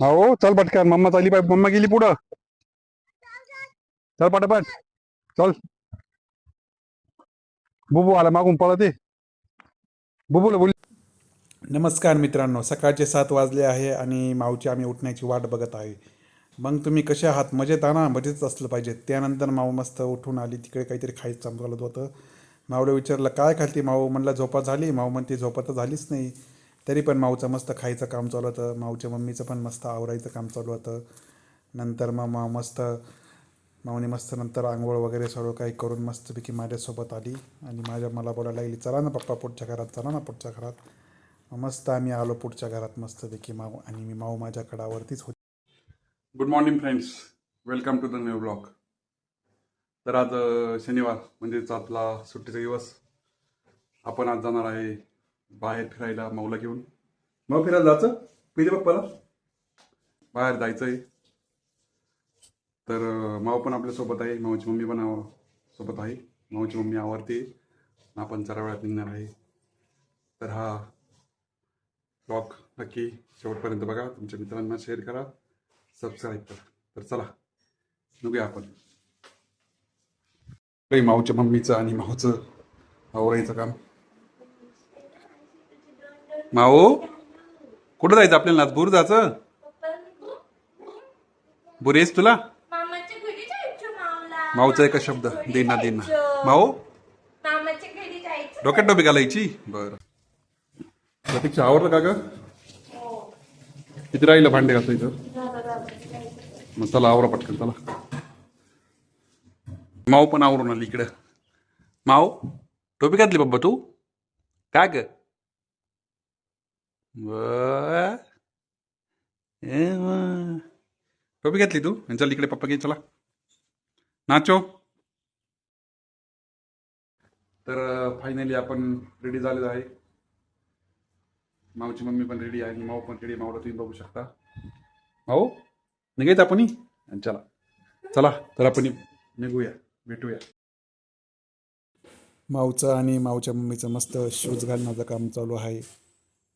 हो चल पटकन. मम्मा चाली पाहिजे मम्मा गेली पुढं. चल पटापट. चल. बुबू आला मागून पळत. ये बुबूला बोल. नमस्कार मित्रांनो सकाळचे सात वाजले आहे आणि माऊची आम्ही उठण्याची वाट बघत आहे. मग तुम्ही कसे आहात? मजेत आणा मजेत असलं पाहिजे. त्यानंतर माऊ मस्त उठून आली. तिकडे काहीतरी खायचं चालत होतं. माऊला विचारलं काय खालती माऊ? म्हणलं झोपा झाली. माऊ म्हणते झोपा तर झालीच नाही. तरी पण माऊचं मस्त खायचं काम चालू होतं. माऊच्या मम्मीचं पण मस्त आवरायचं काम चालू होतं. नंतर मग मा मस्त माऊने मस्त नंतर आंघोळ वगैरे सर्व काही करून मस्तपैकी माझ्यासोबत आली. आणि माझ्या मला बोलायला लागली चला ना पप्पा पुढच्या घरात चला ना पुढच्या घरात. मस्त आम्ही आलो पुढच्या घरात मस्तपैकी माऊ आणि मी माऊ माझ्या कडावरतीच होती. Good morning friends welcome to the new blog तर आज शनिवार म्हणजेच आपला सुट्टीचा दिवस. आपण आज जाणार आहे बाहेर फिरायला माऊला घेऊन. मग फिरायला जायचं? पिजे बाप्पाला बाहेर जायचं आहे तर माव माऊ पण आपल्यासोबत आहे. माऊची मम्मी पण सोबत आहे. माऊची मम्मी आवडते. आपण चार वेळात निघणार आहे. तर हा ब्लॉग नक्की शेवटपर्यंत बघा. तुमच्या मित्रांना शेअर करा. सबस्क्राईब करा. तर चला निघूया आपण. काही माऊच्या मम्मीचं आणि माऊचं आवरायचं काम. माऊ कुठं जायचं आपल्याला आज बोर जायचं? बोर येस तुला? माऊचा एका शब्द देना देना. माऊ डोक्यात डोबी घालायची? बरं. प्रतीक्षा आवडलं का ग? किती राहिलं भांडे घासायचं मग चला आवरा पटकन चला. माऊ पण आवरून आली इकडं. माऊ टोपी घातली बाबा तू? काय ग? ब- ए वा. टोपी घेतली तू? आणि चल इकडे पप्पा घे चला. नाचो. तर फायनली आपण रेडी झालेलो आहे. मावची मम्मी पण रेडी आहे माऊ पण रेडी माऊला तुम्ही बघू शकता. माऊ निघायचं आपण? आणि चला. चला तर आपण निघूया भेटूया. माऊचं आणि माऊच्या मम्मीचं मस्त शूज घालण्याचं काम चालू आहे.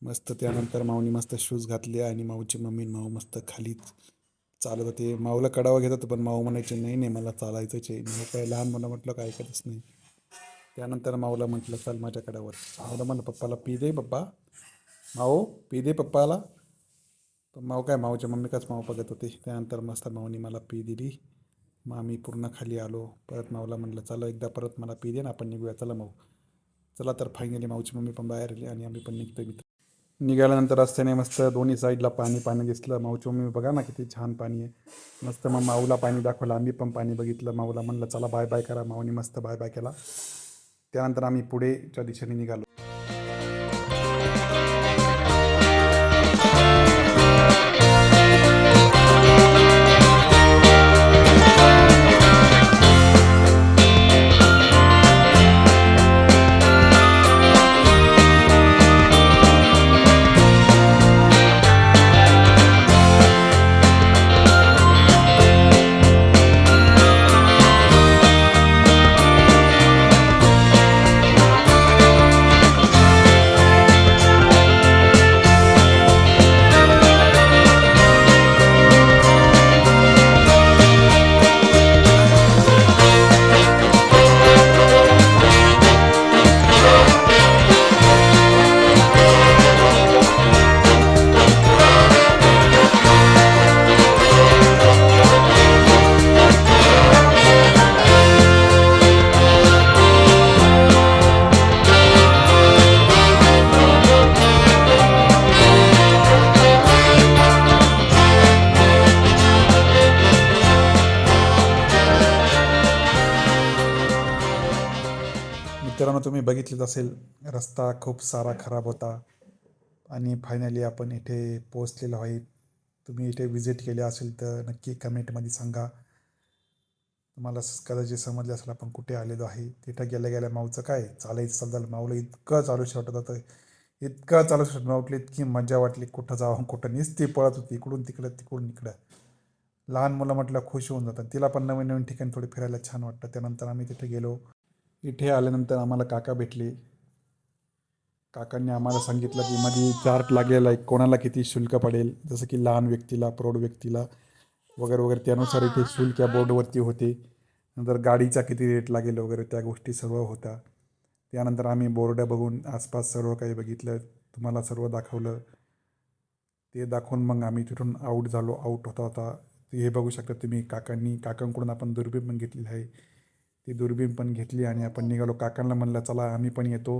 मस्त त्यानंतर माऊनी मस्त शूज घातले आणि माऊची मम्मी माऊ मस्त खालीच चालत होते. माऊला कडावा घेत होतं पण माऊ म्हणायचे नाही नाही मला चालायचंच आहे. मी काय लहान मुलं म्हटलं काय ऐकतच नाही. त्यानंतर माऊला म्हटलं चल माझ्या कडावर. माऊला म्हणलं पप्पाला पी दे पप्पा. माऊ पी दे पप्पाला. पण माऊ काय माऊच्या मम्मी काच माऊ बघत होते. त्यानंतर मस्त माऊनी मला पी दिली. मग आम्ही पूर्ण खाली आलो. परत माऊला म्हटलं चला एकदा परत मला पी दे ना आपण निघूया. चला माऊ. चला तर फायनली माऊची मम्मी पण बाहेर आली आणि आम्ही पण निघतोय मित्र निघाल्यानंतर रस्त्याने मस्त दोन्ही साईडला पाणी पाणी दिसलं. माऊची मम्मी बघा ना किती छान पाणी आहे. मस्त मग माऊला पाणी दाखवलं. आम्ही पण पाणी बघितलं. माऊला म्हणलं चला बाय बाय करा. माऊनी मस्त बाय बाय केला. त्यानंतर आम्ही पुढेच्या दिशेने निघालो. बघितलेच असेल रस्ता खूप सारा खराब होता आणि फायनली आपण इथे पोचलेलो आहे. तुम्ही इथे विजिट केले असेल तर नक्की कमेंटमध्ये सांगा. तुम्हाला कदाचित समजले असेल आपण कुठे आलेलो आहे. तिथं गेल्या गेल्या माऊचं काय चालायचं समजायला माऊला इतकं चालू वाटत होतं इतकं चालू शकत माऊटली इतकी मजा वाटली. कुठं जावं कुठं नुसती पळत होती. इकडून तिकडं तिकडून इकडं. लहान मुलं म्हटलं खुश होऊन जातात. तिला पण नवीन नवीन ठिकाणी थोडी फिरायला छान वाटतं. त्यानंतर आम्ही तिथे गेलो. इथे आल्यानंतर आम्हाला काका भेटले. काकांनी आम्हाला सांगितलं की मध्ये चार्ट लागलेला आहे कोणाला किती शुल्क पडेल जसं की लहान व्यक्तीला प्रौढ व्यक्तीला वगैरे वगैरे त्यानुसार इथे शुल्क या बोर्डवरती होते. नंतर गाडीचा किती रेट लागेल वगैरे त्या गोष्टी सर्व होत्या त्यानंतर आम्ही बोर्ड बघून आसपास सर्व काही बघितलं तुम्हाला सर्व दाखवलं. ते दाखवून मग आम्ही तिथून आऊट झालो आऊट होता होता. ते हे बघू शकता तुम्ही काकांनी काकांकडून आपण दुर्बीण पण घेतलेली आहे. ती दुर्बीण पण घेतली आणि आपण निघालो. काकांना म्हणलं चला आम्ही पण येतो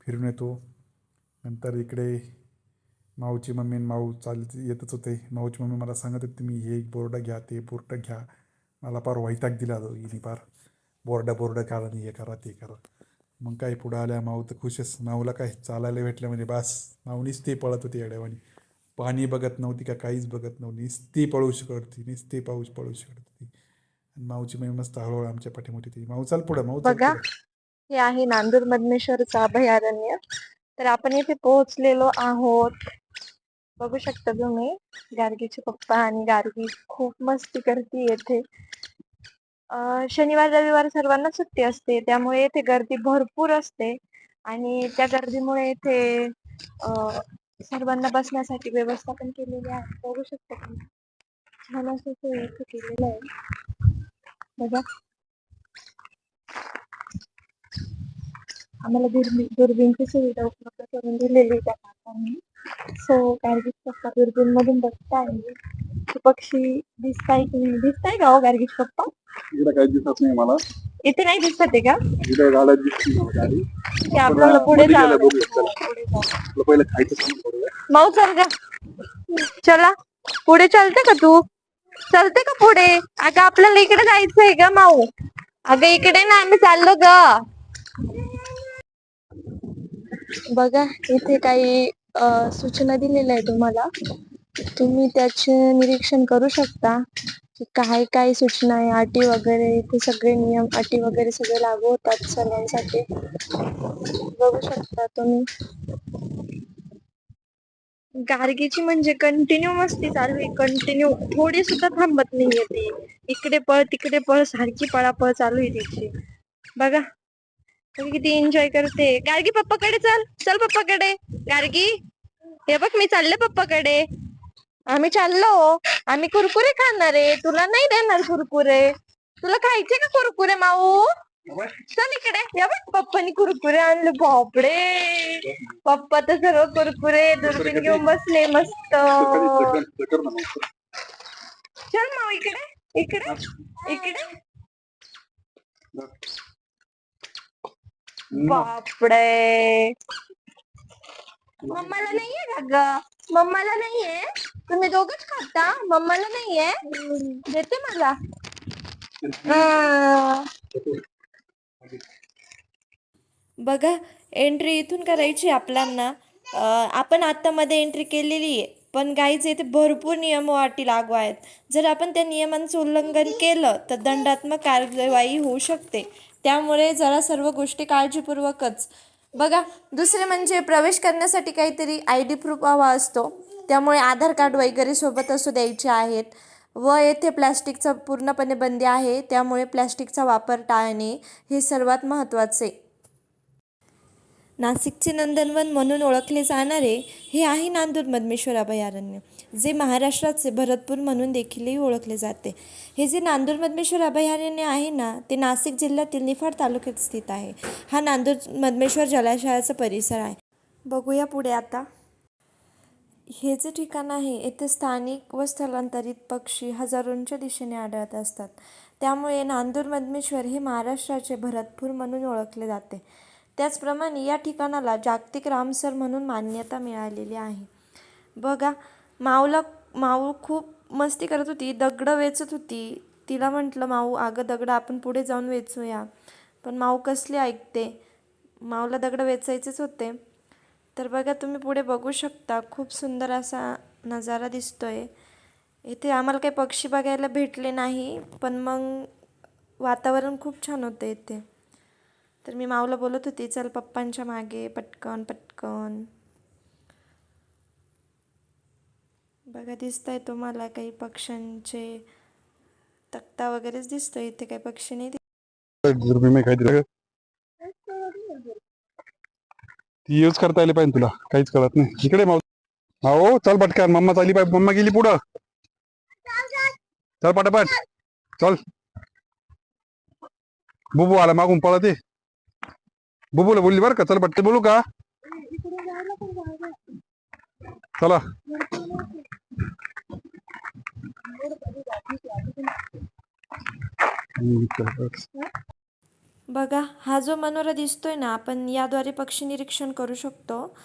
फिरून येतो. नंतर इकडे माऊची मम्मी माऊ चाल येतच होते. माऊची मम्मी मला सांगत होती तुम्ही हे बोर्ड घ्या ते बोर्ड घ्या. मला फार वैताग दिला हिने फार. बोर्ड बोर्ड काढा आणि हे करा ते करा. मग काय पुढं आल्या माऊ तर खुशच माऊला काय चालायला भेटलं म्हणजे बास माऊनीच ते पळत होती अड्यावानी पाणी बघत नव्हती का काहीच बघत नव्हती. नुसती पळू शकत होती नुसती पाऊस पळू शकत होती. आणि माऊची मम्मी मस्त हळूहळू आमच्या पाठीሞठी ती माऊ चाल पुढं माऊ चाल बघा. पुढं. हे आहे नांदूर मधमेश्वरचं अभयारण्य. तर आपण इथे पोहोचलेलो आहोत. बघू शकता तुम्ही गार्गीचे पप्पा आणि गार्गी खूप मस्ती करते येथे. अं, शनिवार रविवार सर्वांना सुट्टी असते त्यामुळे येथे गर्दी भरपूर असते. आणि त्या गर्दीमुळे येथे अं, सर्वांना बसण्यासाठी व्यवस्था पण केलेली आहे. बघू शकता तुम्ही. छान असं सोय इथे केलेलं आहे. बघा. आम्हाला दुर्बीण दुर्बीणची सुविधा उपलब्ध करून दिलेली त्या काकांनी सो गार्गीच पप्पा दुर्बीण मधून बघताय पक्षी दिसताय की नाही? दिसताय का हो गार्गीच पप्पा? इकडे काही दिसत नाही मला. इथे नाही दिसत आहे का? इकडे गाड्या गाडी. ते आपल्याला पुढे मध्ये जावं गेलं बघूया, लागेल. पुढे जावं. आपलं पहिलं खायचं सांग. माऊ चल का चला. पुढे चलते का तू? चलते का पुढे? अगं आपल्याला इकडे जायचंय का माऊ. अगं इकडे ना आम्ही चाललो ग. बघा इथे काही सूचना दिलेल्या आहे तुम्हाला. तुम्ही त्याचे निरीक्षण करू शकता. की काय काय सूचना आहे अटी वगैरे इथे सगळे नियम अटी वगैरे सगळे लागू होतात सर्वांसाठी. बघू शकता तुम्ही. गार्गीची म्हणजे कंटिन्यू मस्ती चालू आहे. कंटिन्यू थोडी सुद्धा थांबत नाहीये ती. इकडे पळ तिकडे पळ सारखी पळापळ चालू आहे तिची. बघा. किती एन्जॉय करते. गार्गी पप्पाकडे चल. चल पप्पाकडे. गार्गी. हे बघ मी चालले पप्पाकडे. आम्ही चाललो. आम्ही कुरकुरे खाणार आहे. तुला नाही देणार कुरकुरे. तुला खायचे का कुरकुरे माऊ? चल इकडे हे बघ पप्पानी कुरकुरे आणले बापडे पप्पा तर सर्व कुरकुरे दुर्बीण घेऊन बसले मस्त. मग. चल माऊ इकडे इकडे इकडे. बापडे मम्माला नाहीये का ग? मम्माला नाहीये? तुम्ही दोघच खाता? मम्माला नाहीये? देते मला. बघा एंट्री इथून करायची आपल्यांना. आपण आत्तामध्ये एंट्री केलेली आहे पण गाईज येथे भरपूर नियम वाटी अटी लागू आहेत. जर आपण त्या नियमांचं उल्लंघन केलं तर दंडात्मक कार्यवाही होऊ शकते. त्यामुळे जरा सर्व गोष्टी काळजीपूर्वकच. बघा दुसरे म्हणजे प्रवेश करण्यासाठी काहीतरी आय डी प्रूफ हवा असतो. त्यामुळे आधार कार्ड वगैरे सोबत असू द्यायचे आहेत. व येथे प्लॅस्टिकचा पूर्णपणे बंदी आहे त्यामुळे प्लॅस्टिकचा वापर टाळणे हे सर्वात महत्त्वाचे. नाशिकचे नंदनवन म्हणून ओळखले जाणारे हे आहे नांदूर मधमेश्वर अभयारण्य जे महाराष्ट्राचे भरतपूर म्हणून देखीलही ओळखले जाते. हे जे नांदूर मधमेश्वर अभयारण्य आहे ना ते नाशिक जिल्ह्यातील निफाड तालुक्यात स्थित आहे. हा नांदूर मधमेश्वर जलाशयाचा परिसर आहे. बघूया पुढे आता. हे जे ठिकाण आहे येथे स्थानिक व स्थलांतरित पक्षी हजारोंच्या दिशेने आढळत असतात. त्यामुळे नांदूर मधमेश्वर हे महाराष्ट्राचे भरतपूर म्हणून ओळखले जाते. त्याचप्रमाणे या ठिकाणाला जागतिक रामसर म्हणून मान्यता मिळालेली आहे. बघा माऊला माऊ खूप मस्ती करत होती दगडं वेचत होती. तिला म्हटलं माऊ अगं दगडं आपण पुढे जाऊन वेचूया. पण माऊ कसली ऐकते? माऊला दगडं वेचायचेच होते. तर बघा तुम्ही पुढे बघू शकता. खूप सुंदर असा नजारा दिसतोय. इथे आम्हाला काही पक्षी बघायला भेटले नाही पण मग वातावरण खूप छान होतं इथे. तर मी माऊला बोलत होती चल पप्पांच्या मागे पटकन पटकन. बघा दिसतंय तुम्हाला काही पक्ष्यांचे तक्ता वगैरेच दिसतोय. इथे काही पक्षी नाही दुर्बीण में खाई दे ती यूज करता आली पाहिजे तुला. काहीच कळत नाही. इकडे माऊ हो चल पटकन. मम्मा चालली पाहिजे. मम्मा गेली पुढं. चल पटापट. चल. बुबू आला मागून पळत ये. बुबूला बोलली बरं का. चल पटकन बोलू का? चला. चल. बघा हा जो मनोरा दिसतोय ना आपण याद्वारे पक्षी निरीक्षण करू शकतो.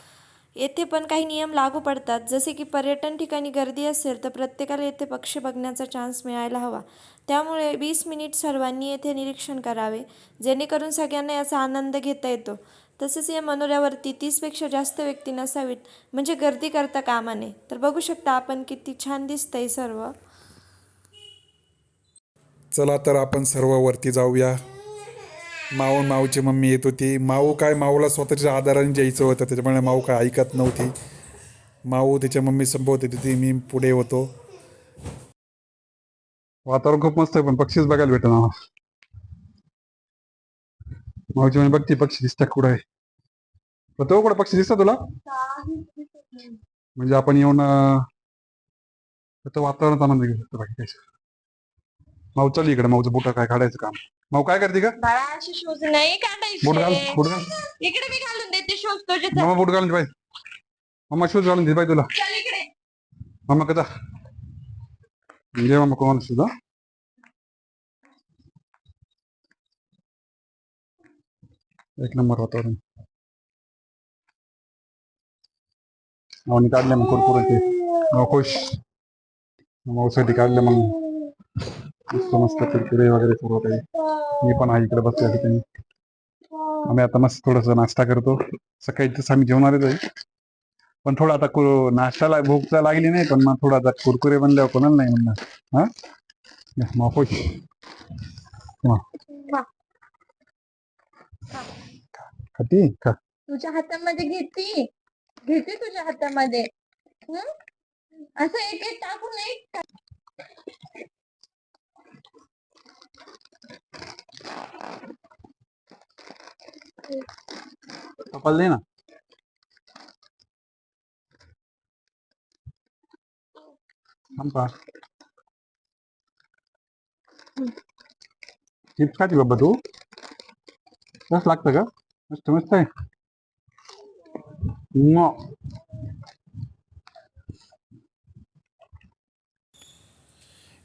येथे पण काही नियम लागू पडतात. जसे की पर्यटन ठिकाणी गर्दी असेल तर प्रत्येकाला येथे पक्षी बघण्याचा चान्स मिळायला हवा. त्यामुळे वीस मिनिट सर्वांनी येथे निरीक्षण करावे. जेणेकरून सगळ्यांना याचा आनंद घेता येतो. तसेच या मनोऱ्यावरती तीसपेक्षा जास्त व्यक्ती नसावीत म्हणजे गर्दी करता कामा नये. तर बघू शकता आपण किती छान दिसतंय सर्व. चला तर आपण सर्व वरती जाऊया. माऊ माऊची मम्मी येत होती. माऊ काय माऊला स्वतःच्या आधाराने जायचं होतं त्याच्यामुळे माऊ काय ऐकत नव्हती. माऊ तिच्या मम्मी संपवत होती ती मी पुढे होतो. वातावरण खूप मस्त आहे पण पक्षीच बघायला भेटत ना मावची म्हणजे बघती पक्षी दिसतात कुठं आहे. तो कुठं पक्षी दिसतात तुला? म्हणजे आपण येऊन अं, त्याचं आनंद घेऊ शकतो बाकी माऊ चल इकडे माऊचं बुटा काय काढायचं काम. माऊ काय करते का बाळा असे शूज नाही बूट घाल काढायचे बूट घाल. इकडे मी घालून देते शूज तुझे मामा बूट घालून दे बाई. मामा शूज घालून दे बाई तुला. चल इकडे. मामा कदा? घे मामा कोण शूज हा एक नंबर वातावरण. माऊनी काढले मग कुरकुरे ते माऊ खुश. माऊसाठी काढले मग. मस्त मस्त कुरकुरे वगैरे सर्व काही मी पण आहे इकडे बसल्या ठिकाणी. आम्ही आता मस्त थोडस नाश्ता करतो. सकाळी तसं आम्ही जेवणारच आहे. पण थोडा आता नाश्त्याला भूक तर लागली नाही पण मग थोडा आता कुरकुरे बनल्यावर कोणाला नाही म्हणणार. हा? हा. खाती? का तुझ्या हातामध्ये घेते? घेते तुझ्या हातामध्ये? असं एक एक टाकून एक दे ना चिप्स बाबा तू कस लागतं का मस्त मस्त आहे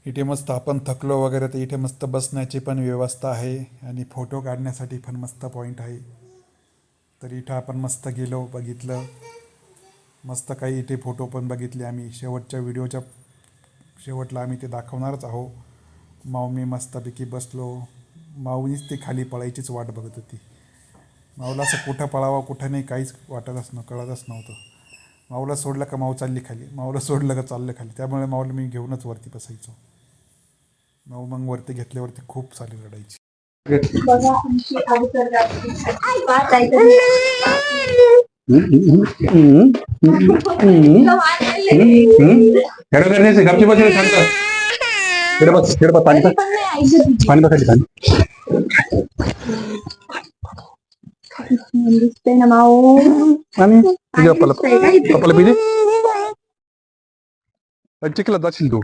इथे मस्त आपण थकलो वगैरे तर इथे मस्त बसण्याची पण व्यवस्था आहे आणि फोटो काढण्यासाठी पण मस्त पॉईंट आहे. तर इथं आपण मस्त गेलो बघितलं. मस्त काही इथे फोटो पण बघितले आम्ही. शेवटच्या व्हिडिओच्या शेवटला आम्ही ते दाखवणारच आहो. माऊ मी मस्तपैकी बसलो. माऊनीच ती खाली पळायचीच वाट बघत होती. माऊला असं कुठं पळावा कुठं नाही काहीच वाटतच नव्हतं कळतच नव्हतं. माऊला सोडलं का माऊ चालली खाली? माऊला सोडलं का चाललं खाली? त्यामुळे माऊला मी घेऊनच वरती बसायचो. माऊ मग वरती घेतल्यावरती खूप चाली रडायची. खेळ करण्याचे गपची बस शांत खेळ बस खेळ बस पाणी बस पाणी बसायची पाणी दिसते ना माऊ आणि तुझ्या पप्पाला पप्पाला पिजे चिखलात जाशील तू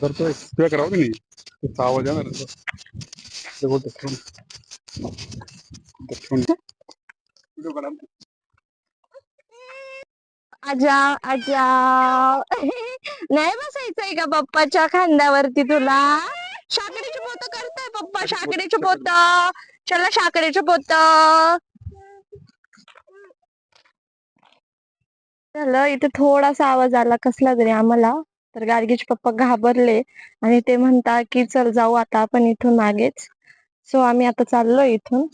करतोय. तुझ्या करावं की नाही? त्याचा आवाज येणार आहे. ते बोलतो ठेवून. ते ठेवून. आजा आजा. नाही बसायचंय का पप्पाच्या खांद्यावरती तुला? शाकरीचे पोत करताय पप्पा शाकरीचे पोत. चला शाकरीचे पोत. झालं इथे थोडासा आवाज आला कसला तरी आम्हाला. तर गार्गीचे पप्पा घाबरले आणि ते म्हणता की चल जाऊ आता आपण इथून मागेच. सो आम्ही आता चाललो इथून.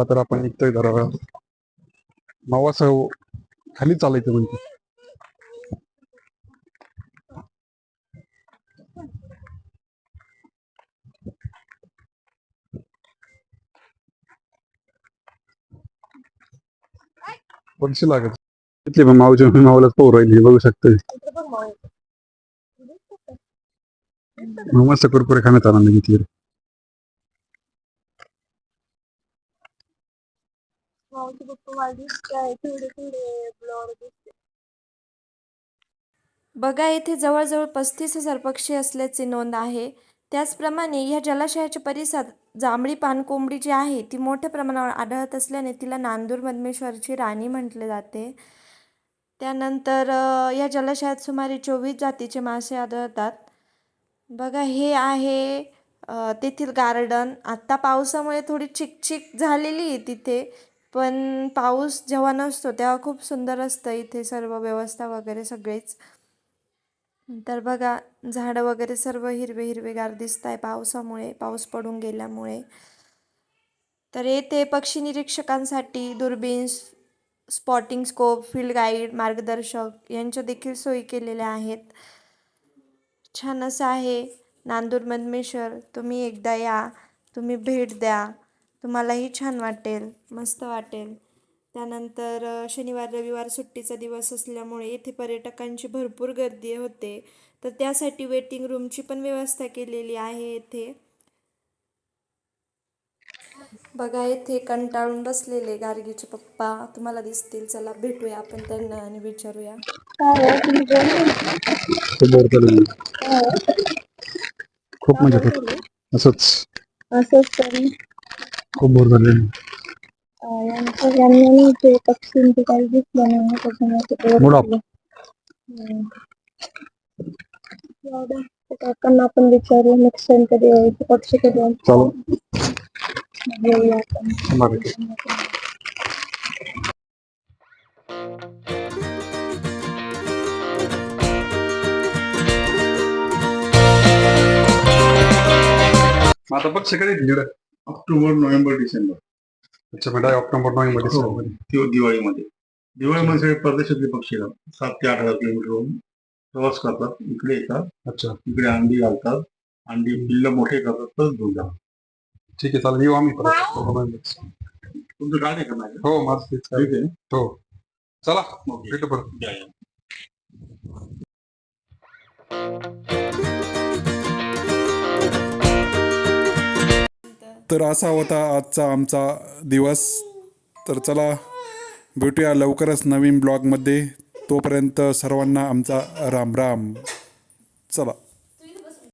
चला तर आपण निघतोय जरा मावासह खाली चालायचं म्हणते. पैसे लागत. तिथले पण मावच्या मावालाच पोर राहिली बघू शकतोय. मस्त कुरकुरे खाण्यात आनंद घेतली बघा येथे जवळजवळ पस्तीस हजार पक्षी असल्याची नोंद आहे. त्याचप्रमाणे या जलाशयाच्या परिसरात जांभळी पानकोंबडी जी आहे ती मोठ्या प्रमाणावर आढळत असल्याने तिला नांदूर मधमेश्वरची राणी म्हटले जाते. त्यानंतर या जलाशयात सुमारे चोवीस जातीचे मासे आढळतात. बघा हे आहे तेथील गार्डन. आत्ता पावसामुळे थोडी चिकचिक झालेली आहे तिथे. पण पाऊस जेव्हा नसतो तेव्हा खूप सुंदर असतं इथे सर्व व्यवस्था वगैरे सगळेच. तर बघा झाडं वगैरे सर्व हिरवे हिरवेगार दिसत आहे पावसामुळे पाऊस पडून गेल्यामुळे. तर येथे पक्षी निरीक्षकांसाठी दुर्बीन्स स्पॉटिंग स्कोप फील्ड गाईड मार्गदर्शक यांच्या देखील सोयी केलेल्या आहेत. छान असं आहे. नांदूर मधमेश्वर तुम्ही एकदा या तुम्ही भेट द्या. तुम्हालाही छान वाटेल मस्त वाटेल. त्यानंतर शनिवार रविवार सुट्टीचा दिवस असल्यामुळे येथे पर्यटकांची भरपूर गर्दी होते. तर त्यासाठी वेटिंग रूमची पण व्यवस्था केलेली आहे येथे. बघा येथे कंटाळून बसलेले गार्गीचे पप्पा. तुम्हाला दिसतील चला भेटूया आपण त्यांना आणि विचारूया. खूप मजा करतो असंच. असंच तरी. खूप बोर झाले यांचं यांना ते पक्षींचे काही दिसलं नाही त्याच्यामुळे ते Mood off. हम्म. जाऊ द्या. ते काकांना आपण विचारू नेक्स्ट टाइम कधी यायचं पक्षी कधी यायचे. चालू येऊया आपण मराठी मग आता पक्ष कधी दिलं ऑक्टोबर नोव्हेंबर डिसेंबर. अच्छा बेटा ऑक्टोबर नोव्हेंबर हो डिसेंबर. किंवा दिवाळीमध्ये. दिवाळीमध्ये सगळे परदेशातले पक्षी येतात. सात ते आठ हजार किलोमीटरहून प्रवास करतात. इकडे येतात. अच्छा. इकडे अंडी घालतात. अंडी पिल्ल मोठे करतात तर दूध घालतात. ठीक आहे चालेल. येऊ आम्ही परत. तुमचं काय नाही करणार हो माझं. ठीक आहे. हो. चला. भेटू परत. या, या. तर असा होता आजचा आमचा दिवस. तर चला भेटूया लवकरच नवीन ब्लॉगमध्ये. तोपर्यंत सर्वांना आमचा राम राम चला.